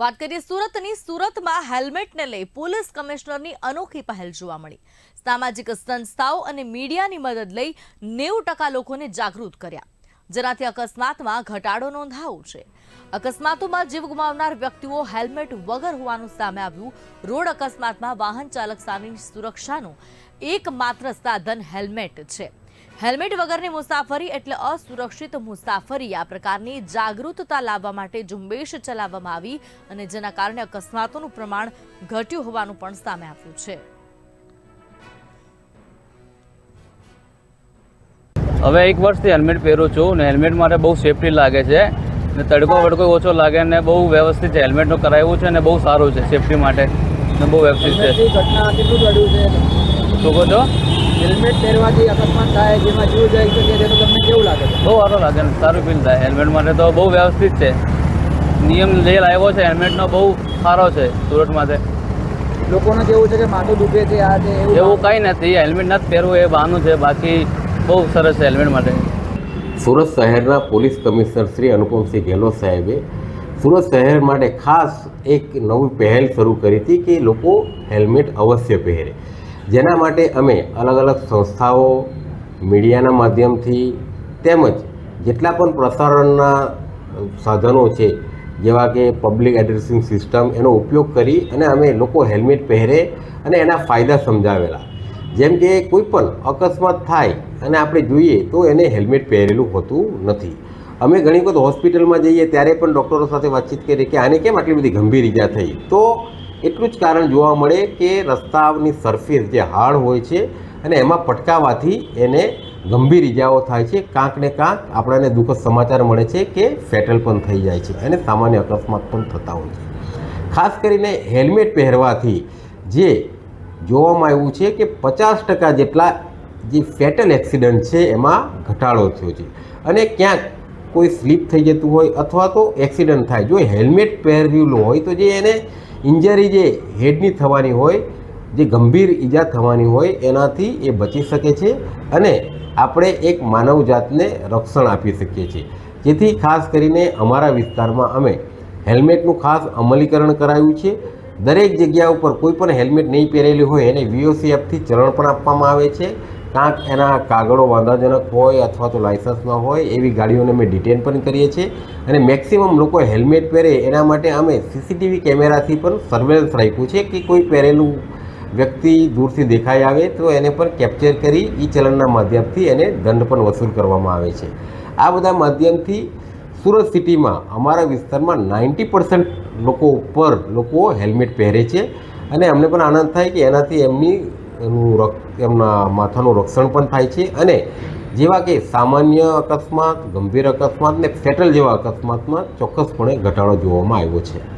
વાત કરીએ સુરતની. સુરતમાં હેલ્મેટને લઈ પોલીસ કમિશનરની અનોખી પહેલ જોવા મળી. સામાજિક સંસ્થાઓ અને મીડિયાની મદદ લઈ નેવું ટકા લોકોને જાગૃત કર્યા. જેનાથી અકસ્માતમાં ઘટાડો નોંધાયો છે. અકસ્માતોમાં જીવ ગુમાવનાર વ્યક્તિઓ હેલ્મેટ વગર હોવાનું સામે આવ્યું. રોડ અકસ્માતમાં વાહન ચાલક સામેની સુરક્ષાનું એકમાત્ર સાધન હેલ્મેટ છે. હેલ્મેટ વગરની મુસાફરી એટલે અસુરક્ષિત મુસાફરી. આ પ્રકારની જાગૃતતા લાવવા માટે ઝુંબેશ ચલાવવામાં આવી અને જેના કારણે અકસ્માતોનું પ્રમાણ ઘટ્યું હોવાનું પણ સામે આવ્યું છે. હવે એક વર્ષથી હેલ્મેટ પહેરું છું ને હેલ્મેટ મારે બહુ સેફટી લાગે છે ને તડકો વડકો ઓછો લાગે ને બહુ વ્યવસ્થિત છે. હેલ્મેટનું કરાવ્યું છે ને બહુ સારું છે સેફટી માટે ને બહુ વ્યવસ્થિત છે? શું કહો છો? હેલ્મેટ પહેરવાથી અકસ્માત થાય જેમાં જીવ જાય શકે તેનું તમને કેવું લાગે છે? બહુ સારો લાગે સારું ફીલ થાય. હેલ્મેટ માટે તો બહુ વ્યવસ્થિત છે. નિયમ જે લાવ્યો છે હેલ્મેટનો બહુ સારો છે સુરત માટે. લોકોને કેવું છે કે માથું દુખે છે આ છે એવું એવું કંઈ નથી હેલ્મેટ નથી પહેરવું એ બહાનું છે બાકી બહુ સરસ છે હેલ્મેટ માટે. સુરત શહેરના પોલીસ કમિશનર શ્રી અનુપમસિંહ ગેહલોત સાહેબે સુરત શહેર માટે ખાસ એક નવી પહેલ શરૂ કરી હતી કે લોકો હેલ્મેટ અવશ્ય પહેરે. જેના માટે અમે અલગ અલગ સંસ્થાઓ, મીડિયાના માધ્યમથી તેમજ જેટલા પણ પ્રસારણના સાધનો છે, જેવા કે પબ્લિક એડ્રેસિંગ સિસ્ટમ એનો ઉપયોગ કરી અને અમે લોકો હેલ્મેટ પહેરે અને એના ફાયદા સમજાવેલા. જેમ કે કોઈ પણ અકસ્માત થાય અને આપણે જોઈએ તો એને હેલ્મેટ પહેરેલું હોતું નથી. અમે ઘણી વખત હોસ્પિટલમાં જઈએ ત્યારે પણ ડૉક્ટરો સાથે વાતચીત કરીએ કે આને કેમ આટલી બધી ગંભીર ઈજા થઈ? તો એટલું જ કારણ જોવા મળે કે રસ્તાની સરફેસ જે હાર્ડ હોય છે અને એમાં પટકાવાથી એને ગંભીર ઈજાઓ થાય છે. કાંક ને કાંક આપણને દુઃખદ સમાચાર મળે છે કે ફેટલ પણ થઈ જાય છે અને સામાન્ય અકસ્માત પણ થતા હોય છે. ખાસ કરીને હેલ્મેટ પહેરવાથી જે જોવામાં આવ્યું છે કે પચાસ ટકા જેટલા જે ફેટલ એક્સિડન્ટ છે એમાં ઘટાડો થયો છે. અને ક્યાંક કોઈ સ્લીપ થઈ જતું હોય અથવા તો એક્સિડન્ટ થાય. જો હેલ્મેટ પહેરેલું હોય તો જે એને ઇન્જરી જે હેડની થવાની હોય, જે ગંભીર ઈજા થવાની હોય, એનાથી એ બચી શકે છે અને આપણે એક માનવ જાતને રક્ષણ આપી શકીએ છીએ. જેથી ખાસ કરીને અમારા વિસ્તારમાં અમે હેલ્મેટનું ખાસ અમલીકરણ કરાયું છે. દરેક જગ્યા ઉપર કોઈ પણ હેલ્મેટ નહીં પહેરેલી હોય, એને વીઓસી એપથી ચલણ પણ આપવામાં આવે છે. કાંક એના કાગળો વાંધાજનક હોય અથવા તો લાયસન્સ ન હોય એવી ગાડીઓને અમે ડિટેન પણ કરીએ છીએ. અને મેક્સિમમ લોકો હેલ્મેટ પહેરે એના માટે અમે સીસીટીવી કેમેરાથી પણ સર્વેલન્સ રાખ્યું છે કે કોઈ પહેરેલું વ્યક્તિ દૂરથી દેખાઈ આવે તો એને પણ કેપ્ચર કરી ઈ ચલણના માધ્યમથી એને દંડ પણ વસૂલ કરવામાં આવે છે. આ બધા માધ્યમથી સુરત સિટીમાં અમારા વિસ્તારમાં નાઇન્ટી પર્સન્ટ લોકો ઉપર લોકો હેલ્મેટ પહેરે છે. અને અમને પણ આનંદ થાય કે એનાથી એમની એનું રક- એમના માથાનું રક્ષણ પણ થાય છે અને જેવા કે સામાન્ય અકસ્માત, ગંભીર અકસ્માત ને ફેટલ જેવા અકસ્માતમાં ચોક્કસપણે ઘટાડો જોવામાં આવ્યો છે.